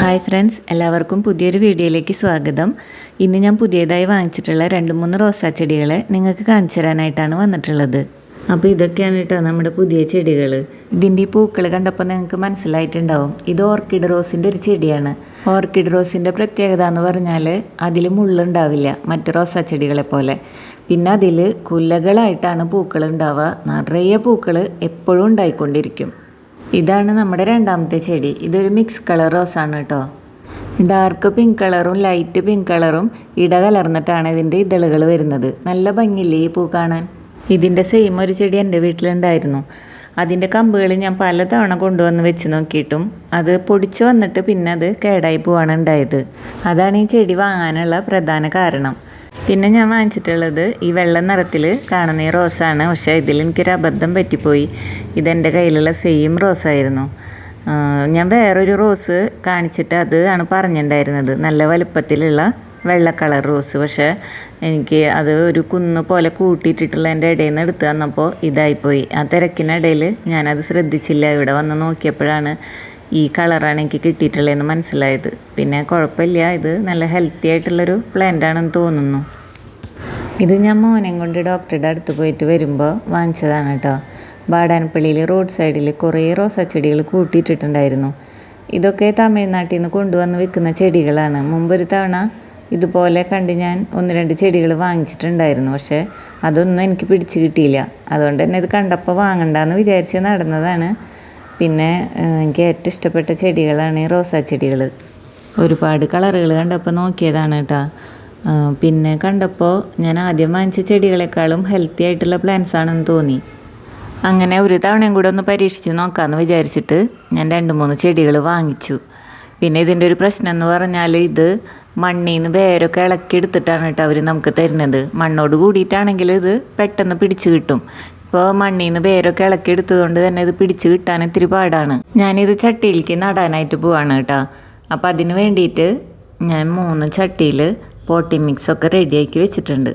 Hi friends എല്ലാവർക്കും പുതിയൊരു വീഡിയോയിലേക്ക് സ്വാഗതം. ഇന്ന് ഞാൻ പുതിയതായി വാങ്ങിച്ചിട്ടുള്ള രണ്ട് മൂന്ന് റോസാ ചെടികളെ നിങ്ങൾക്ക് കാണിച്ചു തരാനായിട്ടാണ് വന്നിട്ടുള്ളത്. അപ്പോൾ ഇതൊക്കെയാണ് കേട്ടോ നമ്മുടെ പുതിയ ചെടികൾ ഇതിന്റെ ഈ പൂക്കൾ കണ്ടപ്പോൾ നിങ്ങൾക്ക് മനസ്സിലായിട്ടുണ്ടാവും ഇത് ഓർക്കിഡ് റോസിന്റെ ഒരു ചെടിയാണ്. ഓർക്കിഡ് റോസിന്റെ പ്രത്യേകത എന്ന് പറഞ്ഞാൽ അതിൽ മുള്ളുണ്ടാവില്ല മറ്റ് റോസാ ചെടികളെ പോലെ. പിന്നെ അതിൽ കുലകളായിട്ടാണ് പൂക്കൾ ഉണ്ടാവുക. നിറയെ പൂക്കൾ എപ്പോഴും ഉണ്ടായിക്കൊണ്ടിരിക്കും. ഇതാണ് നമ്മുടെ രണ്ടാമത്തെ ചെടി. ഇതൊരു മിക്സ് കളർ റോസാണ് കേട്ടോ. ഡാർക്ക് പിങ്ക് കളറും ലൈറ്റ് പിങ്ക് കളറും ഇട കലർന്നിട്ടാണ് ഇതിന്റെ ഇതളുകൾ വരുന്നത്. നല്ല ഭംഗിയില്ലേ ഈ പൂ കാണാൻ? ഇതിന്റെ സെയിം ഒരു ചെടി എന്റെ വീട്ടിലുണ്ടായിരുന്നു. അതിന്റെ കമ്പുകൾ ഞാൻ പലതവണ കൊണ്ടുവന്ന് വെച്ച് നോക്കിയിട്ടും അത് പൊടിച്ച് വന്നിട്ട് പിന്നെ അത് കേടായി പോവാണ് ഉണ്ടായത്. അതാണ് ഈ ചെടി വാങ്ങാനുള്ള പ്രധാന കാരണം. പിന്നെ ഞാൻ വാങ്ങിച്ചിട്ടുള്ളത് ഈ വെള്ള നിറത്തിൽ കാണുന്ന ഈ റോസാണ്. പക്ഷേ ഇതിൽ എനിക്കൊരു അബദ്ധം പറ്റിപ്പോയി. ഇതെന്റെ കയ്യിലുള്ള സെയിം റോസായിരുന്നു ഞാൻ വേറൊരു റോസ് കാണിച്ചിട്ട് അത് ആണ് പറഞ്ഞിട്ടുണ്ടായിരുന്നത്. നല്ല വലുപ്പത്തിലുള്ള വെള്ള കളർ റോസ് പക്ഷേ എനിക്ക് അത് ഒരു കുന്ന് പോലെ കൂട്ടിയിട്ടിട്ടുള്ള എന്റെ ഇടയിൽ നിന്ന് എടുത്തു തന്നപ്പോൾ ഇതായിപ്പോയി. ആ തിരക്കിനിടയിൽ ഞാനത് ശ്രദ്ധിച്ചില്ല. ഇവിടെ വന്ന് നോക്കിയപ്പോഴാണ് ഈ കളറാണ് എനിക്ക് കിട്ടിയിട്ടുള്ളതെന്ന് മനസ്സിലായത്. പിന്നെ കുഴപ്പമില്ല. ഇത് നല്ല ഹെൽത്തി ആയിട്ടുള്ളൊരു പ്ലാന്റ് ആണെന്ന് തോന്നുന്നു. ഇത് ഞാൻ മോനെ കൊണ്ട് ഡോക്ടറുടെ അടുത്ത് പോയിട്ട് വരുമ്പോൾ വാങ്ങിച്ചതാണ് കേട്ടോ വാടാനപ്പള്ളിയിൽ റോഡ് സൈഡിൽ കുറേ റോസാ ചെടികൾ കൂട്ടിയിട്ടിട്ടുണ്ടായിരുന്നു. ഇതൊക്കെ തമിഴ്നാട്ടിൽ നിന്ന് കൊണ്ടുവന്ന് വിൽക്കുന്ന ചെടികളാണ്. മുമ്പൊരു തവണ ഇതുപോലെ കണ്ട് ഞാൻ ഒന്ന് രണ്ട് ചെടികൾ വാങ്ങിച്ചിട്ടുണ്ടായിരുന്നു. പക്ഷേ അതൊന്നും എനിക്ക് പിടിച്ചു കിട്ടിയില്ല. അതുകൊണ്ട് തന്നെ ഇത് കണ്ടപ്പോൾ വാങ്ങണ്ടെന്ന് വിചാരിച്ച് നടന്നതാണ്. പിന്നെ എനിക്ക് ഏറ്റവും ഇഷ്ടപ്പെട്ട ചെടികളാണ് ഈ റോസാ ചെടികൾ ഒരുപാട് കളറുകൾ കണ്ടപ്പോൾ നോക്കിയതാണ് കേട്ടോ പിന്നെ കണ്ടപ്പോൾ ഞാൻ ആദ്യം വാങ്ങിച്ച ചെടികളെക്കാളും ഹെൽത്തി ആയിട്ടുള്ള പ്ലാന്റ്സ് ആണെന്ന് തോന്നി. അങ്ങനെ ഒരു തവണയും കൂടെ ഒന്ന് പരീക്ഷിച്ച് നോക്കാമെന്ന് വിചാരിച്ചിട്ട് ഞാൻ രണ്ട് മൂന്ന് ചെടികൾ വാങ്ങിച്ചു. പിന്നെ ഇതിന്റെ ഒരു പ്രശ്നം എന്ന് പറഞ്ഞാൽ ഇത് മണ്ണിൽ നിന്ന് വേരൊക്കെ ഇളക്കി എടുത്തിട്ടാണ് കേട്ടോ അവർ നമുക്ക് തരുന്നത്. മണ്ണോട് കൂടിയിട്ടാണെങ്കിൽ ഇത് പെട്ടെന്ന് പിടിച്ചു കിട്ടും. ഇപ്പോൾ മണ്ണിൽ നിന്ന് വേരൊക്കെ ഇളക്കി എടുത്തതുകൊണ്ട് തന്നെ ഇത് പിടിച്ചു കിട്ടാൻ ഇത്തിരി പാടാണ്. ഞാനിത് ചട്ടിയിലേക്ക് നടാനായിട്ട് പോവാണ് കേട്ടോ. അപ്പോൾ അതിന് വേണ്ടിയിട്ട് ഞാൻ മൂന്ന് ചട്ടിയിൽ പോട്ടി മിക്സ് ഒക്കെ റെഡിയാക്കി വെച്ചിട്ടുണ്ട്.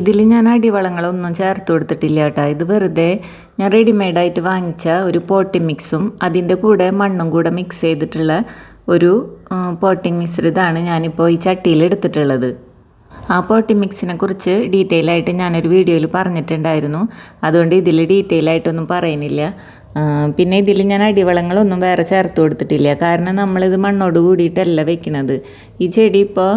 ഇതിൽ ഞാൻ അടിവളങ്ങളൊന്നും ചേർത്ത് കൊടുത്തിട്ടില്ല കേട്ടോ. ഇത് വെറുതെ ഞാൻ റെഡിമെയ്ഡായിട്ട് വാങ്ങിച്ച ഒരു പോട്ടി മിക്സും അതിന്റെ കൂടെ മണ്ണും കൂടെ മിക്സ് ചെയ്തിട്ടുള്ള ഒരു പോട്ടിംഗ് മിശ്രിതമാണ് ഞാനിപ്പോൾ ഈ ചട്ടിയിൽ എടുത്തിട്ടുള്ളത്. ആ പോട്ടി മിക്സിനെ കുറിച്ച് ഡീറ്റെയിൽ ആയിട്ട് ഞാനൊരു വീഡിയോയിൽ പറഞ്ഞിട്ടുണ്ടായിരുന്നു. അതുകൊണ്ട് ഇതിൽ ഡീറ്റെയിൽ ആയിട്ടൊന്നും പറയുന്നില്ല. പിന്നെ ഇതിൽ ഞാൻ അടിവളങ്ങളൊന്നും വേറെ ചേർത്ത് കൊടുത്തിട്ടില്ല. കാരണം നമ്മളിത് മണ്ണോട് കൂടിയിട്ടല്ല വെക്കുന്നത് ഈ ചെടി ഇപ്പോൾ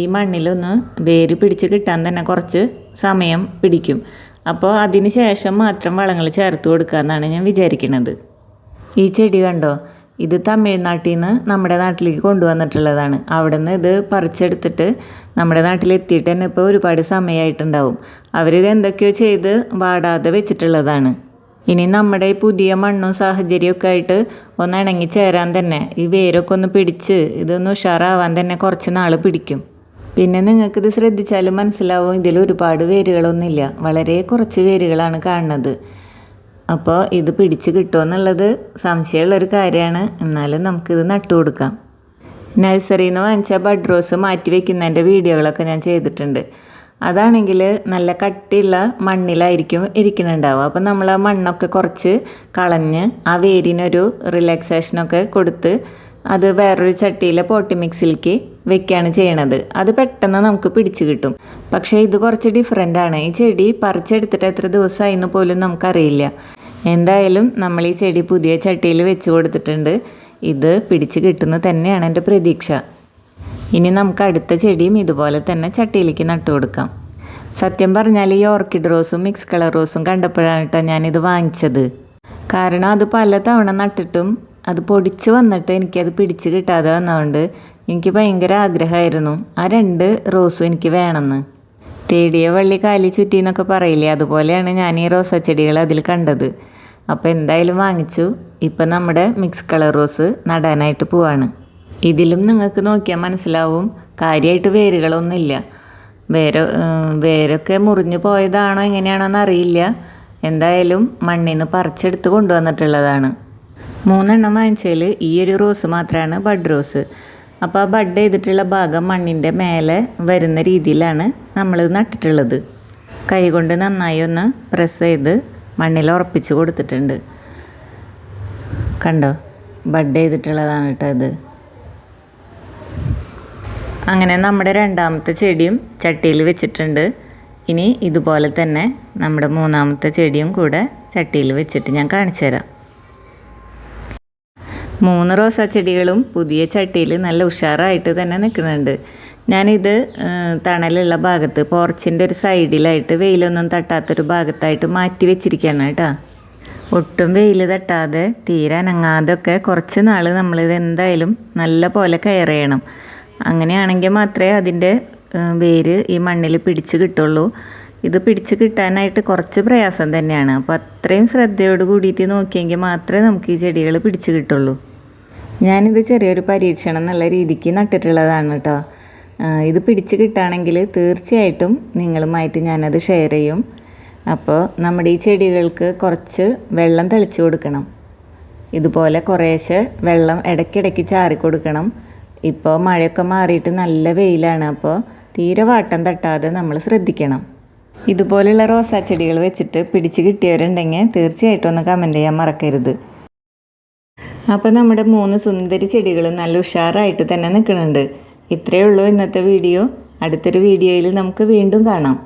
ഈ മണ്ണിലൊന്ന് വേര് പിടിച്ച് കിട്ടാൻ തന്നെ കുറച്ച് സമയം പിടിക്കും. അപ്പോൾ അതിന് ശേഷം മാത്രം വളങ്ങൾ ചേർത്ത് കൊടുക്കുക എന്നാണ് ഞാൻ വിചാരിക്കുന്നത് ഈ ചെടി കണ്ടോ? ഇത് തമിഴ്നാട്ടിൽ നിന്ന് നമ്മുടെ നാട്ടിലേക്ക് കൊണ്ടുവന്നിട്ടുള്ളതാണ്. അവിടെ നിന്ന് ഇത് പറിച്ചെടുത്തിട്ട് നമ്മുടെ നാട്ടിലെത്തിയിട്ട് തന്നെ ഇപ്പോൾ ഒരുപാട് സമയമായിട്ടുണ്ടാവും അവരിത് എന്തൊക്കെയോ ചെയ്ത് വാടാതെ വെച്ചിട്ടുള്ളതാണ്. ഇനി നമ്മുടെ ഈ പുതിയ മണ്ണും സാഹചര്യമൊക്കെ ആയിട്ട് ഒന്ന് ഇണങ്ങി ചേരാൻ തന്നെ ഈ വേരൊക്കെ ഒന്ന് പിടിച്ച് ഇതൊന്ന് ഉഷാറാവാൻ തന്നെ കുറച്ച് നാൾ പിടിക്കും. പിന്നെ നിങ്ങൾക്കിത് ശ്രദ്ധിച്ചാൽ മനസ്സിലാവും ഇതിൽ ഒരുപാട് വേരുകളൊന്നുമില്ല. വളരെ കുറച്ച് വേരുകളാണ് കാണുന്നത്. അപ്പോൾ ഇത് പിടിച്ച് കിട്ടുമെന്നുള്ളത് സംശയമുള്ളൊരു കാര്യമാണ്. എന്നാലും നമുക്കിത് നട്ടു കൊടുക്കാം. നഴ്സറിയിൽ നിന്ന് വാങ്ങിച്ച ബഡ് റോസ് മാറ്റി വെക്കുന്നതിന്റെ വീഡിയോകളൊക്കെ ഞാൻ ചെയ്തിട്ടുണ്ട്. അതാണെങ്കിൽ നല്ല കട്ടിയുള്ള മണ്ണിലായിരിക്കും ഇരിക്കുന്നുണ്ടാവുക. അപ്പോൾ നമ്മൾ ആ മണ്ണൊക്കെ കുറച്ച് കളഞ്ഞ് ആ വേരിനൊരു റിലാക്സേഷനൊക്കെ കൊടുത്ത് അത് വേറൊരു ചട്ടിയിലെ പോട്ടി മിക്സിലേക്ക് വെക്കുകയാണ് ചെയ്യണത്. അത് പെട്ടെന്ന് നമുക്ക് പിടിച്ചു കിട്ടും. പക്ഷേ ഇത് കുറച്ച് ഡിഫറെന്റ് ആണ്. ഈ ചെടി പറിച്ചെടുത്തിട്ട് എത്ര ദിവസമായി എന്ന് പോലും നമുക്കറിയില്ല. എന്തായാലും നമ്മൾ ഈ ചെടി പുതിയ ചട്ടിയിൽ വെച്ച് കൊടുത്തിട്ടുണ്ട്. ഇത് പിടിച്ച് കിട്ടുന്നത് തന്നെയാണ് എന്റെ പ്രതീക്ഷ. ഇനി നമുക്ക് അടുത്ത ചെടിയും ഇതുപോലെ തന്നെ ചട്ടിയിലേക്ക് നട്ടു കൊടുക്കാം. സത്യം പറഞ്ഞാൽ ഈ ഓർക്കിഡ് റോസും മിക്സ് കളർ റോസും കണ്ടപ്പോഴാണ് കേട്ടോ ഞാനിത് വാങ്ങിച്ചത്. കാരണം അത് പല തവണ നട്ടിട്ടും അത് പൊടിച്ച് വന്നിട്ട് എനിക്കത് പിടിച്ച് കിട്ടാതെ വന്നതുകൊണ്ട് എനിക്ക് ഭയങ്കര ആഗ്രഹമായിരുന്നു ആ രണ്ട് റോസും എനിക്ക് വേണമെന്ന്. തേടിയ വള്ളി കാലി ചുറ്റി എന്നൊക്കെ പറയില്ലേ അതുപോലെയാണ് ഞാൻ ഈ റോസാ ചെടികൾ അതിൽ കണ്ടത്. അപ്പോൾ എന്തായാലും വാങ്ങിച്ചു. ഇപ്പം നമ്മുടെ മിക്സ് കളർ റോസ് നടാനായിട്ട് പോവാണ്. ഇതിലും നിങ്ങൾക്ക് നോക്കിയാൽ മനസ്സിലാവും. കാര്യമായിട്ട് വേരുകളൊന്നുമില്ല. വേര് വേരൊക്കെ മുറിഞ്ഞു പോയതാണോ എങ്ങനെയാണോ അറിയില്ല. എന്തായാലും മണ്ണിൽ നിന്ന് പറിച്ചെടുത്ത് കൊണ്ടുവന്നിട്ടുള്ളതാണ്. മൂന്നെണ്ണം വാങ്ങിച്ചതിൽ ഈ ഒരു റോസ് മാത്രമാണ് ബഡ് റോസ്. അപ്പോൾ ആ ബഡ് ചെയ്തിട്ടുള്ള ഭാഗം മണ്ണിന്റെ മേലെ വരുന്ന രീതിയിലാണ് നമ്മൾ നട്ടിട്ടുള്ളത്. കൈകൊണ്ട് നന്നായി ഒന്ന് പ്രസ് ചെയ്ത് മണ്ണിൽ ഉറപ്പിച്ച് കൊടുത്തിട്ടുണ്ട്. കണ്ടോ? ബഡ് ചെയ്തിട്ടുള്ളതാണ് കേട്ടോ ഇത്. അങ്ങനെ നമ്മുടെ രണ്ടാമത്തെ ചെടിയും ചട്ടിയിൽ വെച്ചിട്ടുണ്ട്. ഇനി ഇതുപോലെ തന്നെ നമ്മുടെ മൂന്നാമത്തെ ചെടിയും കൂടെ ചട്ടിയിൽ വെച്ചിട്ട് ഞാൻ കാണിച്ചു തരാം. മൂന്ന് റോസാ ചെടികളും പുതിയ ചട്ടിയിൽ നല്ല ഉഷാറായിട്ട് തന്നെ നിൽക്കുന്നുണ്ട്. ഞാനിത് തണലുള്ള ഭാഗത്ത് പോർച്ചിന്റെ ഒരു സൈഡിലായിട്ട് വെയിലൊന്നും തട്ടാത്തൊരു ഭാഗത്തായിട്ട് മാറ്റി വെച്ചിരിക്കുകയാണ് കേട്ടോ. ഒട്ടും വെയിൽ തട്ടാതെ തീരെ അനങ്ങാതൊക്കെ കുറച്ച് നാൾ നമ്മളിത് എന്തായാലും നല്ല പോലെ കെയർ ചെയ്യണം. അങ്ങനെയാണെങ്കിൽ മാത്രമേ അതിന്റെ വേര് ഈ മണ്ണിൽ പിടിച്ച് കിട്ടുള്ളൂ. ഇത് പിടിച്ച് കിട്ടാനായിട്ട് കുറച്ച് പ്രയാസം തന്നെയാണ്. അപ്പോൾ അത്രയും ശ്രദ്ധയോട് കൂടിയിട്ട് നോക്കിയെങ്കിൽ മാത്രമേ നമുക്ക് ഈ ചെടികൾ പിടിച്ച് കിട്ടുള്ളൂ. ഞാനിത് ചെറിയൊരു പരീക്ഷണം എന്നുള്ള രീതിക്ക് നട്ടിട്ടുള്ളതാണ് കേട്ടോ. ഇത് പിടിച്ച് കിട്ടുകയാണെങ്കിൽ തീർച്ചയായിട്ടും നിങ്ങളുമായിട്ട് ഞാനത് ഷെയർ ചെയ്യും. അപ്പോൾ നമ്മുടെ ഈ ചെടികൾക്ക് കുറച്ച് വെള്ളം തെളിച്ച് കൊടുക്കണം. ഇതുപോലെ കുറേശ്ശെ വെള്ളം ഇടയ്ക്കിടയ്ക്ക് ചാറി കൊടുക്കണം ഇപ്പോൾ മഴയൊക്കെ മാറിയിട്ട് നല്ല വെയിലാണ് അപ്പോൾ തീരെ വാട്ടം തട്ടാതെ നമ്മൾ ശ്രദ്ധിക്കണം. ഇതുപോലെയുള്ള റോസാ ചെടികൾ വെച്ചിട്ട് പിടിച്ച് കിട്ടിയവരുണ്ടെങ്കിൽ തീർച്ചയായിട്ടും ഒന്ന് കമന്റ് ചെയ്യാൻ മറക്കരുത്. അപ്പോൾ നമ്മുടെ മൂന്ന് സുന്ദരി ചെടികൾ നല്ല ഉഷാറായിട്ട് തന്നെ നിൽക്കുന്നുണ്ട്. ഇത്രയേ ഉള്ളൂ ഇന്നത്തെ വീഡിയോ അടുത്തൊരു വീഡിയോയിൽ നമുക്ക് വീണ്ടും കാണാം.